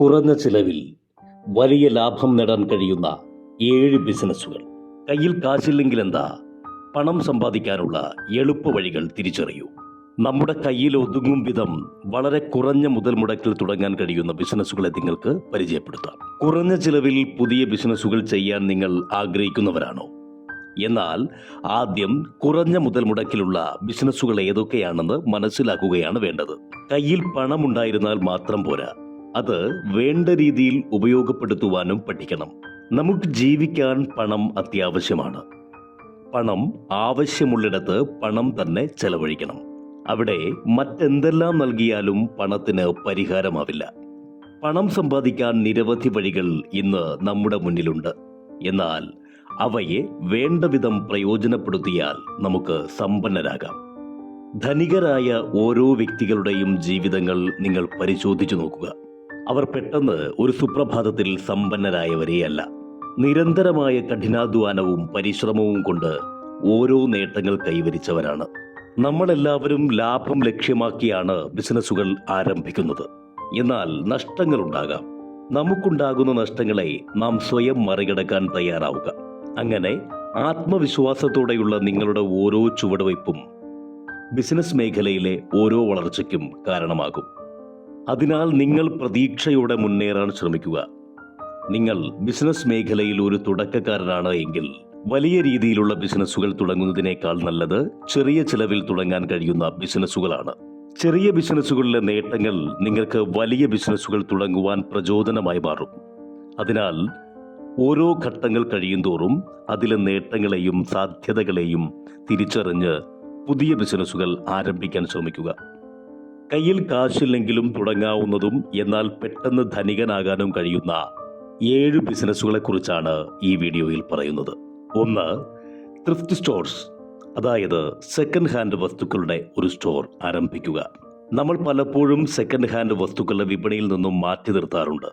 കുറഞ്ഞ ചിലവിൽ വലിയ ലാഭം നേടാൻ കഴിയുന്ന ഏഴ് ബിസിനസ്സുകൾ. കയ്യിൽ കാശില്ലെങ്കിൽ എന്താ? പണം സമ്പാദിക്കാനുള്ള എളുപ്പ വഴികൾ തിരിച്ചറിയൂ. നമ്മുടെ കയ്യിൽ ഒതുങ്ങും വിധം വളരെ കുറഞ്ഞ മുതൽ മുടക്കിൽ തുടങ്ങാൻ കഴിയുന്ന ബിസിനസ്സുകളെ നിങ്ങൾക്ക് പരിചയപ്പെടുത്താം. കുറഞ്ഞ ചിലവിൽ പുതിയ ബിസിനസ്സുകൾ ചെയ്യാൻ നിങ്ങൾ ആഗ്രഹിക്കുന്നവരാണോ? എന്നാൽ ആദ്യം കുറഞ്ഞ മുതൽ മുടക്കിലുള്ള ബിസിനസ്സുകൾ ഏതൊക്കെയാണെന്ന് മനസ്സിലാക്കുകയാണ് വേണ്ടത്. കയ്യിൽ പണമുണ്ടായിരുന്നാൽ മാത്രം പോരാ. അത് വേണ്ട രീതിയിൽ ഉപയോഗപ്പെടുത്തുവാനും പഠിക്കണം. നമുക്ക് ജീവിക്കാൻ പണം അത്യാവശ്യമാണ്. പണം ആവശ്യമുള്ളിടത്ത് പണം തന്നെ ചെലവഴിക്കണം. അവിടെ മറ്റെന്തെല്ലാം നൽകിയാലും പണത്തിന് പരിഹാരമാവില്ല. പണം സമ്പാദിക്കാൻ നിരവധി വഴികൾ ഇന്ന് നമ്മുടെ മുന്നിലുണ്ട്. എന്നാൽ അവയെ വേണ്ട വിധം പ്രയോജനപ്പെടുത്തിയാൽ നമുക്ക് സമ്പന്നരാകാം. ധനികരായ ഓരോ വ്യക്തികളുടെയും ജീവിതങ്ങൾ നിങ്ങൾ പരിശോധിച്ചു നോക്കുക. അവർ പെട്ടെന്ന് ഒരു സുപ്രഭാതത്തിൽ സമ്പന്നരായവരെയല്ല. നിരന്തരമായ കഠിനാധ്വാനവും പരിശ്രമവും കൊണ്ട് ഓരോ നേട്ടങ്ങൾ കൈവരിച്ചവരാണ്. നമ്മളെല്ലാവരും ലാഭം ലക്ഷ്യമാക്കിയാണ് ബിസിനസ്സുകൾ ആരംഭിക്കുന്നത്. എന്നാൽ നഷ്ടങ്ങളുണ്ടാകാം. നമുക്കുണ്ടാകുന്ന നഷ്ടങ്ങളെ നാം സ്വയം മറികടക്കാൻ തയ്യാറാവുക. അങ്ങനെ ആത്മവിശ്വാസത്തോടെയുള്ള നിങ്ങളുടെ ഓരോ ചുവടുവയ്പും ബിസിനസ് മേഖലയിലെ ഓരോ വളർച്ചയ്ക്കും കാരണമാകും. അതിനാൽ നിങ്ങൾ പ്രതീക്ഷയോടെ മുന്നേറാൻ ശ്രമിക്കുക. നിങ്ങൾ ബിസിനസ് മേഖലയിൽ ഒരു തുടക്കക്കാരനാണ് എങ്കിൽ വലിയ രീതിയിലുള്ള ബിസിനസ്സുകൾ തുടങ്ങുന്നതിനേക്കാൾ നല്ലത് ചെറിയ ചിലവിൽ തുടങ്ങാൻ കഴിയുന്ന ബിസിനസ്സുകളാണ്. ചെറിയ ബിസിനസ്സുകളിലെ നേട്ടങ്ങൾ നിങ്ങൾക്ക് വലിയ ബിസിനസ്സുകൾ തുടങ്ങുവാൻ പ്രചോദനമായി മാറും. അതിനാൽ ഓരോ ഘട്ടങ്ങൾ കഴിയുന്തോറും അതിലെ നേട്ടങ്ങളെയും സാധ്യതകളെയും തിരിച്ചറിഞ്ഞ് പുതിയ ബിസിനസ്സുകൾ ആരംഭിക്കാൻ ശ്രമിക്കുക. കയ്യിൽ കാശില്ലെങ്കിലും തുടങ്ങാവുന്നതും എന്നാൽ പെട്ടെന്ന് ധനികനാകാനും കഴിയുന്ന ഏഴ് ബിസിനസ്സുകളെ കുറിച്ചാണ് ഈ വീഡിയോയിൽ പറയുന്നത്. ഒന്ന് ത്രിഫ്റ്റ് സ്റ്റോർസ് അതായത് സെക്കൻഡ് ഹാൻഡ് വസ്തുക്കളുടെ ഒരു സ്റ്റോർ ആരംഭിക്കുക. നമ്മൾ പലപ്പോഴും സെക്കൻഡ് ഹാൻഡ് വസ്തുക്കളുടെ വിപണിയിൽ നിന്നും മാറ്റി നിർത്താറുണ്ട്.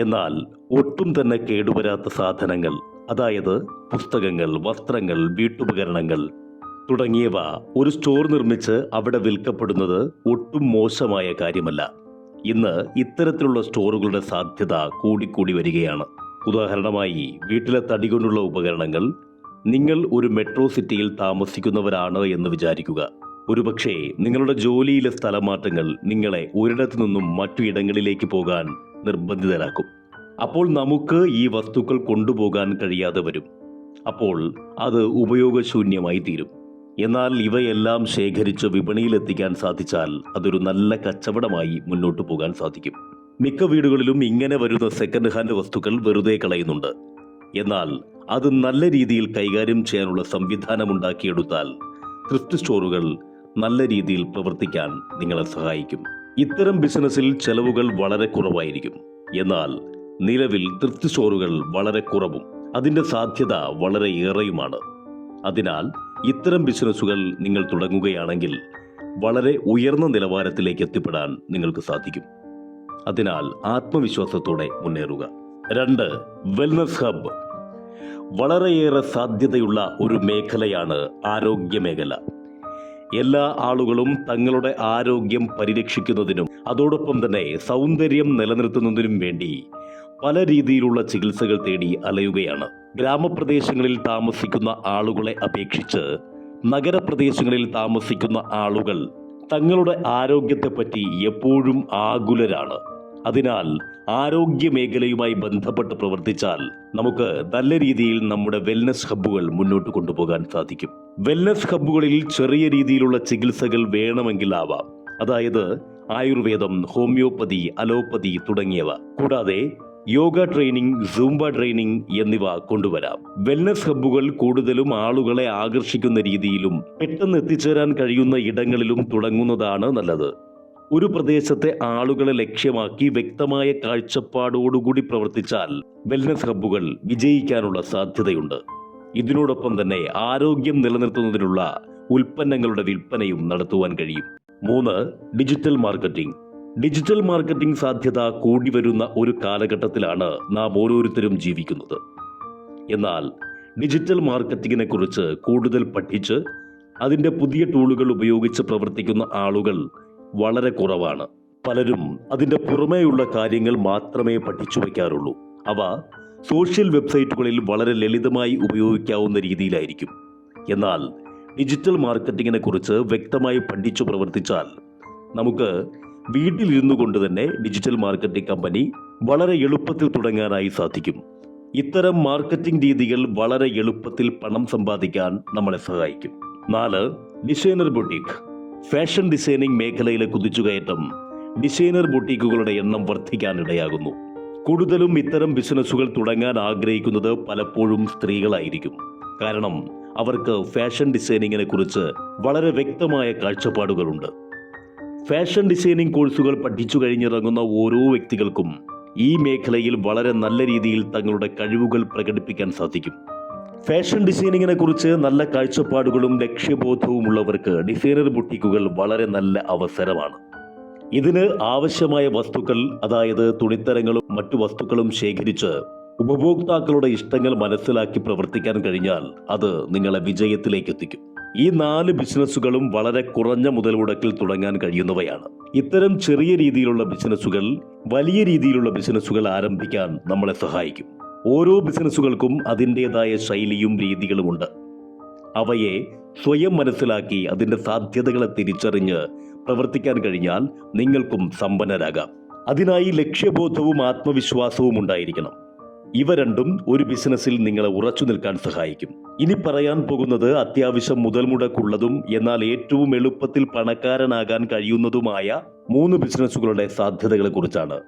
എന്നാൽ ഒട്ടും തന്നെ കേടുവരാത്ത സാധനങ്ങൾ അതായത് പുസ്തകങ്ങൾ വസ്ത്രങ്ങൾ വീട്ടുപകരണങ്ങൾ തുടങ്ങിയവ ഒരു സ്റ്റോർ നിർമ്മിച്ച് അവിടെ വിൽക്കപ്പെടുന്നത് ഒട്ടും മോശമായ കാര്യമല്ല. ഇന്ന് ഇത്തരത്തിലുള്ള സ്റ്റോറുകളുടെ സാധ്യത കൂടിക്കൂടി വരികയാണ്. ഉദാഹരണമായി വീട്ടിലെ തടി കൊണ്ടുള്ള ഉപകരണങ്ങൾ നിങ്ങൾ ഒരു മെട്രോ സിറ്റിയിൽ താമസിക്കുന്നവരാണ് എന്ന് വിചാരിക്കുക. ഒരുപക്ഷെ നിങ്ങളുടെ ജോലിയിലെ സ്ഥലമാറ്റങ്ങൾ നിങ്ങളെ ഒരിടത്തു നിന്നും മറ്റു ഇടങ്ങളിലേക്ക് പോകാൻ നിർബന്ധിതരാക്കും. അപ്പോൾ നമുക്ക് ഈ വസ്തുക്കൾ കൊണ്ടുപോകാൻ കഴിയാതെ വരും. അപ്പോൾ അത് ഉപയോഗശൂന്യമായി തീരും. എന്നാൽ ഇവയെല്ലാം ശേഖരിച്ച് വിപണിയിലെത്തിക്കാൻ സാധിച്ചാൽ അതൊരു നല്ല കച്ചവടമായി മുന്നോട്ടു പോകാൻ സാധിക്കും. മിക്ക വീടുകളിലും ഇങ്ങനെ വരുന്ന സെക്കൻഡ് ഹാൻഡ് വസ്തുക്കൾ വെറുതെ കളയുന്നുണ്ട്. എന്നാൽ അത് നല്ല രീതിയിൽ കൈകാര്യം ചെയ്യാനുള്ള സംവിധാനം ഉണ്ടാക്കിയെടുത്താൽ ത്രിഫ്റ്റ് സ്റ്റോറുകൾ നല്ല രീതിയിൽ പ്രവർത്തിക്കാൻ നിങ്ങളെ സഹായിക്കും. ഇത്തരം ബിസിനസ്സിൽ ചെലവുകൾ വളരെ കുറവായിരിക്കും. എന്നാൽ നിലവിൽ ത്രിഫ്റ്റ് സ്റ്റോറുകൾ വളരെ കുറവും. അതിന്റെ സാധ്യത വളരെ ഏറെയുമാണ്. അതിനാൽ ഇത്തരം ബിസിനസ്സുകൾ നിങ്ങൾ തുടങ്ങുകയാണെങ്കിൽ വളരെ ഉയർന്ന നിലവാരത്തിലേക്ക് എത്തിപ്പെടാൻ നിങ്ങൾക്ക് സാധിക്കും. അതിനാൽ ആത്മവിശ്വാസത്തോടെ മുന്നേറുക. രണ്ട് വെൽനസ് ഹബ് വളരെയേറെ സാധ്യതയുള്ള ഒരു മേഖലയാണ് ആരോഗ്യ മേഖല. എല്ലാ ആളുകളും തങ്ങളുടെ ആരോഗ്യം പരിരക്ഷിക്കുന്നതിനും അതോടൊപ്പം തന്നെ സൗന്ദര്യം നിലനിർത്തുന്നതിനും വേണ്ടി പല രീതിയിലുള്ള ചികിത്സകൾ തേടി അലയുകയാണ്. ഗ്രാമപ്രദേശങ്ങളിൽ താമസിക്കുന്ന ആളുകളെ അപേക്ഷിച്ച് നഗരപ്രദേശങ്ങളിൽ താമസിക്കുന്ന ആളുകൾ തങ്ങളുടെ ആരോഗ്യത്തെപ്പറ്റി എപ്പോഴും ആകുലരാണ്. അതിനാൽ ആരോഗ്യ മേഖലയുമായി ബന്ധപ്പെട്ട് പ്രവർത്തിച്ചാൽ നമുക്ക് നല്ല രീതിയിൽ നമ്മുടെ വെൽനസ് ഹബ്ബുകൾ മുന്നോട്ട് കൊണ്ടുപോകാൻ സാധിക്കും. വെൽനസ് ഹബ്ബുകളിൽ ചെറിയ രീതിയിലുള്ള ചികിത്സകൾ വേണമെങ്കിൽ വേണമെങ്കിലാവാം. അതായത് ആയുർവേദം ഹോമിയോപ്പതി അലോപ്പതി തുടങ്ങിയവ. കൂടാതെ യോഗ ട്രെയിനിങ് സൂംബ ട്രെയിനിങ് എന്നിവ കൊണ്ടുവരാം. വെൽനസ് ഹബ്ബുകൾ കൂടുതലും ആളുകളെ ആകർഷിക്കുന്ന രീതിയിലും പെട്ടെന്ന് എത്തിച്ചേരാൻ കഴിയുന്ന ഇടങ്ങളിലും തുടങ്ങുന്നതാണ് നല്ലത്. ഒരു പ്രദേശത്തെ ആളുകളെ ലക്ഷ്യമാക്കി വ്യക്തമായ കാഴ്ചപ്പാടോടുകൂടി പ്രവർത്തിച്ചാൽ വെൽനസ് ഹബ്ബുകൾ വിജയിക്കാനുള്ള സാധ്യതയുണ്ട്. ഇതിനോടൊപ്പം തന്നെ ആരോഗ്യം നിലനിർത്തുന്നതിനുള്ള ഉൽപ്പന്നങ്ങളുടെ വിൽപ്പനയും നടത്തുവാൻ കഴിയും. മൂന്ന് ഡിജിറ്റൽ മാർക്കറ്റിംഗ്. ഡിജിറ്റൽ മാർക്കറ്റിംഗ് സാധ്യത കൂടി വരുന്ന ഒരു കാലഘട്ടത്തിലാണ് നാം ഓരോരുത്തരും ജീവിക്കുന്നത്. എന്നാൽ ഡിജിറ്റൽ മാർക്കറ്റിങ്ങിനെ കുറിച്ച് കൂടുതൽ പഠിച്ച് അതിന്റെ പുതിയ ടൂളുകൾ ഉപയോഗിച്ച് പ്രവർത്തിക്കുന്ന ആളുകൾ വളരെ കുറവാണ്. പലരും അതിന്റെ പുറമേയുള്ള കാര്യങ്ങൾ മാത്രമേ പഠിച്ചു വയ്ക്കാറുള്ളൂ. അവ സോഷ്യൽ വെബ്സൈറ്റുകളിൽ വളരെ ലളിതമായി ഉപയോഗിക്കാവുന്ന രീതിയിലായിരിക്കും. എന്നാൽ ഡിജിറ്റൽ മാർക്കറ്റിങ്ങിനെ കുറിച്ച് വ്യക്തമായി പഠിച്ചു പ്രവർത്തിച്ചാൽ നമുക്ക് വീട്ടിലിരുന്നു കൊണ്ട് തന്നെ ഡിജിറ്റൽ മാർക്കറ്റിംഗ് കമ്പനി വളരെ എളുപ്പത്തിൽ തുടങ്ങാനായി സാധിക്കും. ഇത്തരം മാർക്കറ്റിംഗ് രീതികൾ വളരെ എളുപ്പത്തിൽ പണം സമ്പാദിക്കാൻ നമ്മളെ സഹായിക്കും. നാല് ഡിസൈനർ ബൊട്ടീക്ക് ഫാഷൻ ഡിസൈനിങ് മേഖലയിലെ കുതിച്ചുകയറ്റം ഡിസൈനർ ബൊട്ടീക്കുകളുടെ എണ്ണം വർദ്ധിക്കാനിടയാകുന്നു. കൂടുതലും ഇത്തരം ബിസിനസ്സുകൾ തുടങ്ങാൻ ആഗ്രഹിക്കുന്നത് പലപ്പോഴും സ്ത്രീകളായിരിക്കും. കാരണം അവർക്ക് ഫാഷൻ ഡിസൈനിങ്ങിനെ കുറിച്ച് വളരെ വ്യക്തമായ കാഴ്ചപ്പാടുകളുണ്ട്. ഫാഷൻ ഡിസൈനിങ് കോഴ്സുകൾ പഠിച്ചു കഴിഞ്ഞിറങ്ങുന്ന ഓരോ വ്യക്തികൾക്കും ഈ മേഖലയിൽ വളരെ നല്ല രീതിയിൽ തങ്ങളുടെ കഴിവുകൾ പ്രകടിപ്പിക്കാൻ സാധിക്കും. ഫാഷൻ ഡിസൈനിങ്ങിനെ കുറിച്ച് നല്ല കാഴ്ചപ്പാടുകളും ലക്ഷ്യബോധവും ഉള്ളവർക്ക് ഡിസൈനർ ബുട്ടിക്കുകൾ വളരെ നല്ല അവസരമാണ്. ഇതിന് ആവശ്യമായ വസ്തുക്കൾ അതായത് തുണിത്തരങ്ങളും മറ്റു വസ്തുക്കളും ശേഖരിച്ച് ഉപഭോക്താക്കളുടെ ഇഷ്ടങ്ങൾ മനസ്സിലാക്കി പ്രവർത്തിക്കാൻ കഴിഞ്ഞാൽ അത് നിങ്ങളെ വിജയത്തിലേക്ക് എത്തിക്കും ഈ നാല് ബിസിനസ്സുകളും വളരെ കുറഞ്ഞ മുതൽ മുടക്കിൽ തുടങ്ങാൻ കഴിയുന്നവയാണ്. ഇത്തരം ചെറിയ രീതിയിലുള്ള ബിസിനസ്സുകൾ വലിയ രീതിയിലുള്ള ബിസിനസ്സുകൾ ആരംഭിക്കാൻ നമ്മളെ സഹായിക്കും. ഓരോ ബിസിനസ്സുകൾക്കും അതിന്റെതായ ശൈലിയും രീതികളുമുണ്ട്. അവയെ സ്വയം മനസ്സിലാക്കി അതിന്റെ സാധ്യതകളെ തിരിച്ചറിഞ്ഞ് പ്രവർത്തിക്കാൻ കഴിഞ്ഞാൽ നിങ്ങൾക്കും സമ്പന്നരാകാം. അതിനായി ലക്ഷ്യബോധവും ആത്മവിശ്വാസവും ഉണ്ടായിരിക്കണം. ഇവ രണ്ടും ഒരു ബിസിനസ്സിൽ നിങ്ങളെ ഉറച്ചു നിൽക്കാൻ സഹായിക്കും. ഇനി പറയാൻ പോകുന്നത് അത്യാവശ്യം മുതൽ മുടക്കുള്ളതും എന്നാൽ ഏറ്റവും എളുപ്പത്തിൽ പണക്കാരനാകാൻ കഴിയുന്നതുമായ മൂന്ന് ബിസിനസ്സുകളുടെ സാധ്യതകളെ കുറിച്ചാണ്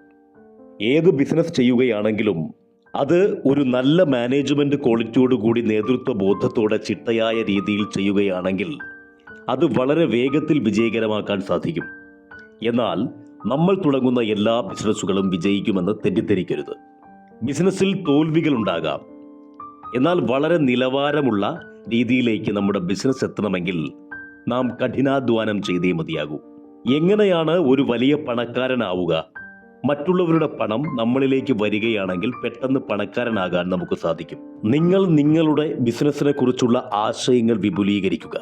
ഏത് ബിസിനസ് ചെയ്യുകയാണെങ്കിലും അത് ഒരു നല്ല മാനേജ്മെന്റ് ക്വാളിറ്റിയോടുകൂടി നേതൃത്വ ബോധത്തോടെ ചിട്ടയായ രീതിയിൽ ചെയ്യുകയാണെങ്കിൽ അത് വളരെ വേഗത്തിൽ വിജയകരമാക്കാൻ സാധിക്കും. എന്നാൽ നമ്മൾ തുടങ്ങുന്ന എല്ലാ ബിസിനസ്സുകളും വിജയിക്കുമെന്ന് തെറ്റിദ്ധരിക്കരുത്. ബിസിനസ്സിൽ തോൽവികൾ ഉണ്ടാകാം എന്നാൽ വളരെ നിലവാരമുള്ള രീതിയിലേക്ക് നമ്മുടെ ബിസിനസ് എത്തണമെങ്കിൽ നാം കഠിനാധ്വാനം ചെയ്തേ മതിയാകൂ. എങ്ങനെയാണ് ഒരു വലിയ പണക്കാരനാവുക? മറ്റുള്ളവരുടെ പണം നമ്മളിലേക്ക് വരികയാണെങ്കിൽ പെട്ടെന്ന് പണക്കാരനാകാൻ നമുക്ക് സാധിക്കും. നിങ്ങൾ നിങ്ങളുടെ ബിസിനസ്സിനെ കുറിച്ചുള്ള ആശയങ്ങൾ വിപുലീകരിക്കുക.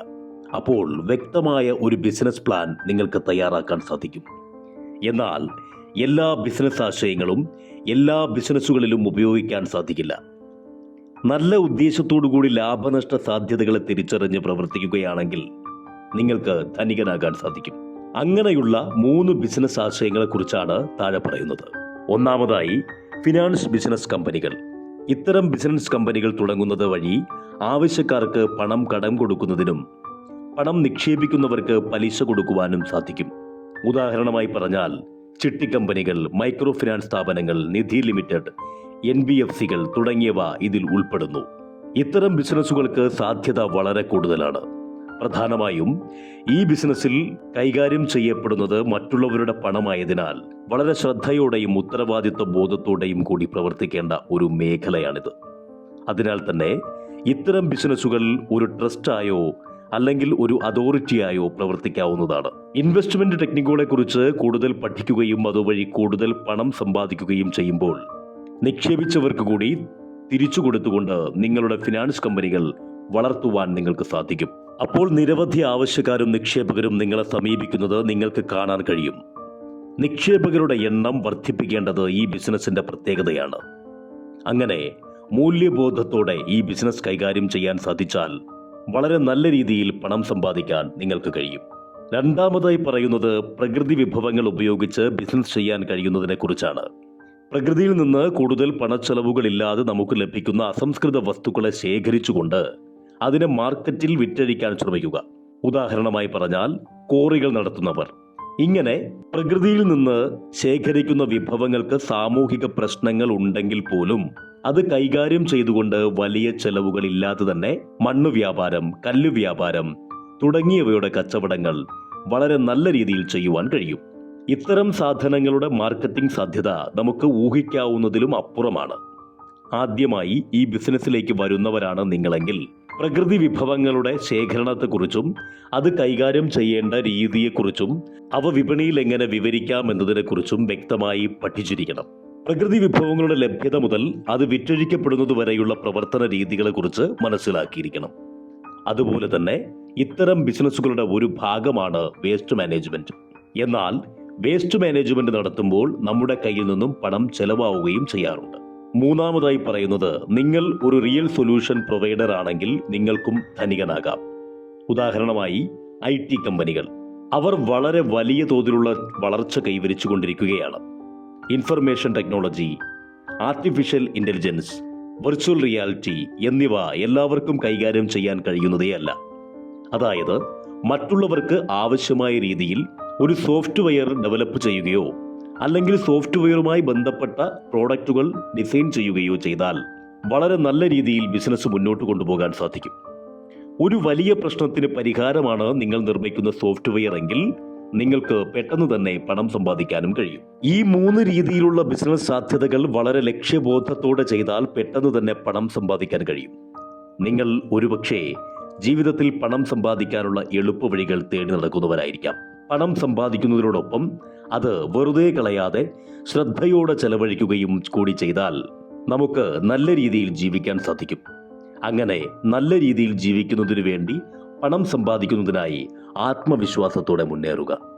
അപ്പോൾ വ്യക്തമായ ഒരു ബിസിനസ് പ്ലാൻ നിങ്ങൾക്ക് തയ്യാറാക്കാൻ സാധിക്കും. എന്നാൽ എല്ലാ ബിസിനസ് ആശയങ്ങളും എല്ലാ ബിസിനസ്സുകളിലും ഉപയോഗിക്കാൻ സാധിക്കില്ല. നല്ല ഉദ്ദേശത്തോടുകൂടി ലാഭനഷ്ട സാധ്യതകളെ തിരിച്ചറിഞ്ഞ് പ്രവർത്തിക്കുകയാണെങ്കിൽ നിങ്ങൾക്ക് ധനികനാകാൻ സാധിക്കും. അങ്ങനെയുള്ള മൂന്ന് ബിസിനസ് ആശയങ്ങളെക്കുറിച്ചാണ് താഴെ പറയുന്നത്. ഒന്നാമതായി ഫിനാൻസ് ബിസിനസ് കമ്പനികൾ ഇത്തരം ബിസിനസ് കമ്പനികൾ തുടങ്ങുന്നത് വഴി ആവശ്യക്കാർക്ക് പണം കടം കൊടുക്കുന്നതിനും പണം നിക്ഷേപിക്കുന്നവർക്ക് പലിശ കൊടുക്കുവാനും സാധിക്കും. ഉദാഹരണമായി പറഞ്ഞാൽ ചിട്ടി കമ്പനികൾ മൈക്രോ ഫിനാൻസ് സ്ഥാപനങ്ങൾ Nidhi limited N B F സികൾ തുടങ്ങിയവ ഇതിൽ ഉൾപ്പെടുന്നു. ഇത്തരം ബിസിനസ്സുകൾക്ക് സാധ്യത വളരെ കൂടുതലാണ്. പ്രധാനമായും ഈ ബിസിനസ്സിൽ കൈകാര്യം ചെയ്യപ്പെടുന്നത് മറ്റുള്ളവരുടെ പണമായതിനാൽ വളരെ ശ്രദ്ധയോടെയും ഉത്തരവാദിത്വ ബോധത്തോടെയും കൂടി പ്രവർത്തിക്കേണ്ട ഒരു മേഖലയാണിത്. അതിനാൽ തന്നെ ഇത്തരം ബിസിനസ്സുകൾ ഒരു ട്രസ്റ്റായോ അല്ലെങ്കിൽ ഒരു അതോറിറ്റിയായോ പ്രവർത്തിക്കാവുന്നതാണ്. ഇൻവെസ്റ്റ്മെന്റ് ടെക്നിക്കുകളെ കുറിച്ച് കൂടുതൽ പഠിക്കുകയും അതുവഴി കൂടുതൽ പണം സമ്പാദിക്കുകയും ചെയ്യുമ്പോൾ നിക്ഷേപിച്ചവർക്ക് കൂടി തിരിച്ചു കൊടുത്തുകൊണ്ട് നിങ്ങളുടെ ഫിനാൻസ് കമ്പനികൾ വളർത്തുവാൻ നിങ്ങൾക്ക് സാധിക്കും. അപ്പോൾ നിരവധി ആവശ്യക്കാരും നിക്ഷേപകരും നിങ്ങളെ സമീപിക്കുന്നത് നിങ്ങൾക്ക് കാണാൻ കഴിയും. നിക്ഷേപകരുടെ എണ്ണം വർദ്ധിപ്പിക്കേണ്ടത് ഈ ബിസിനസിന്റെ പ്രത്യേകതയാണ്. അങ്ങനെ മൂല്യബോധത്തോടെ ഈ ബിസിനസ് കൈകാര്യം ചെയ്യാൻ സാധിച്ചാൽ വളരെ നല്ല രീതിയിൽ പണം സമ്പാദിക്കാൻ നിങ്ങൾക്ക് കഴിയും. രണ്ടാമതായി പറയുന്നത് പ്രകൃതി വിഭവങ്ങൾ ഉപയോഗിച്ച് ബിസിനസ് ചെയ്യാൻ കഴിയുന്നതിനെക്കുറിച്ചാണ് പ്രകൃതിയിൽ നിന്ന് കൂടുതൽ പണച്ചെലവുകളില്ലാതെ നമുക്ക് ലഭിക്കുന്ന അസംസ്കൃത വസ്തുക്കളെ ശേഖരിച്ചുകൊണ്ട് അതിനെ മാർക്കറ്റിൽ വിറ്റഴിക്കാൻ ശ്രമിക്കുക. ഉദാഹരണമായി പറഞ്ഞാൽ കോറികൾ നടത്തുന്നവർ. ഇങ്ങനെ പ്രകൃതിയിൽ നിന്ന് ശേഖരിക്കുന്ന വിഭവങ്ങൾക്ക് സാമൂഹിക പ്രശ്നങ്ങൾ ഉണ്ടെങ്കിൽ പോലും അത് കൈകാര്യം ചെയ്തുകൊണ്ട് വലിയ ചെലവുകൾ ഇല്ലാതെ തന്നെ മണ്ണ് വ്യാപാരം കല്ല് വ്യാപാരം തുടങ്ങിയവയുടെ കച്ചവടങ്ങൾ വളരെ നല്ല രീതിയിൽ ചെയ്യുവാൻ കഴിയും. ഇത്തരം സാധനങ്ങളുടെ മാർക്കറ്റിംഗ് സാധ്യത നമുക്ക് ഊഹിക്കാവുന്നതിലും അപ്പുറമാണ്. ആദ്യമായി ഈ ബിസിനസ്സിലേക്ക് വരുന്നവരാണ് നിങ്ങളെങ്കിൽ പ്രകൃതി വിഭവങ്ങളുടെ ശേഖരണത്തെക്കുറിച്ചും അത് കൈകാര്യം ചെയ്യേണ്ട രീതിയെക്കുറിച്ചും അവ വിപണിയിൽ എങ്ങനെ വിവരിക്കാം എന്നതിനെക്കുറിച്ചും വ്യക്തമായി പഠിച്ചിരിക്കണം. പ്രകൃതി വിഭവങ്ങളുടെ ലഭ്യത മുതൽ അത് വിറ്റഴിക്കപ്പെടുന്നത് വരെയുള്ള പ്രവർത്തന രീതികളെക്കുറിച്ച് മനസ്സിലാക്കിയിരിക്കണം. അതുപോലെ തന്നെ ഇത്തരം ബിസിനസ്സുകളുടെ ഒരു ഭാഗമാണ് വേസ്റ്റ് മാനേജ്മെന്റ്. എന്നാൽ വേസ്റ്റ് മാനേജ്മെന്റ് നടത്തുമ്പോൾ നമ്മുടെ കയ്യിൽ നിന്നും പണം ചെലവാവുകയും ചെയ്യാറുണ്ട്. മൂന്നാമതായി പറയുന്നത് നിങ്ങൾ ഒരു റിയൽ സൊല്യൂഷൻ പ്രൊവൈഡർ ആണെങ്കിൽ നിങ്ങൾക്കും ധനികനാകാം. ഉദാഹരണമായി ഐ ടി കമ്പനികൾ. അവർ വളരെ വലിയ തോതിലുള്ള വളർച്ച കൈവരിച്ചു കൊണ്ടിരിക്കുകയാണ് information technology artificial intelligence virtual reality എന്നിവ എല്ലാവർക്കും കൈകാര്യം ചെയ്യാൻ കഴിയുന്നതേയല്ല. അതായത് മറ്റുള്ളവർക്ക് ആവശ്യമായ രീതിയിൽ ഒരു സോഫ്റ്റ്വെയർ ഡെവലപ്പ് ചെയ്യുകയോ അല്ലെങ്കിൽ സോഫ്റ്റ്വെയറുമായി ബന്ധപ്പെട്ട പ്രോഡക്റ്റുകൾ ഡിസൈൻ ചെയ്യുകയോ ചെയ്താൽ വളരെ നല്ല രീതിയിൽ ബിസിനസ് മുന്നോട്ട് കൊണ്ടുപോകാൻ സാധിക്കും. ഒരു വലിയ പ്രശ്നത്തിന് പരിഹാരമാണ് നിങ്ങൾ നിർമ്മിക്കുന്ന സോഫ്റ്റ്വെയർ എങ്കിൽ നിങ്ങൾക്ക് പെട്ടെന്ന് തന്നെ പണം സമ്പാദിക്കാനും കഴിയും. ഈ മൂന്ന് രീതിയിലുള്ള ബിസിനസ് സാധ്യതകൾ വളരെ ലക്ഷ്യബോധത്തോടെ ചെയ്താൽ പെട്ടെന്ന് തന്നെ പണം സമ്പാദിക്കാൻ കഴിയും. നിങ്ങൾ ഒരുപക്ഷേ ജീവിതത്തിൽ പണം സമ്പാദിക്കാനുള്ള എളുപ്പവഴികൾ തേടി നടക്കുന്നവരായിരിക്കാം. പണം സമ്പാദിക്കുന്നതിനോടൊപ്പം അത് വെറുതെ കളയാതെ ശ്രദ്ധയോടെ ചെലവഴിക്കുകയും കൂടി ചെയ്താൽ നമുക്ക് നല്ല രീതിയിൽ ജീവിക്കാൻ സാധിക്കും. അങ്ങനെ നല്ല രീതിയിൽ ജീവിക്കുന്നതിനു വേണ്ടി പണം സമ്പാദിക്കുന്നതിനായി ആത്മവിശ്വാസത്തോടെ മുന്നേറുക.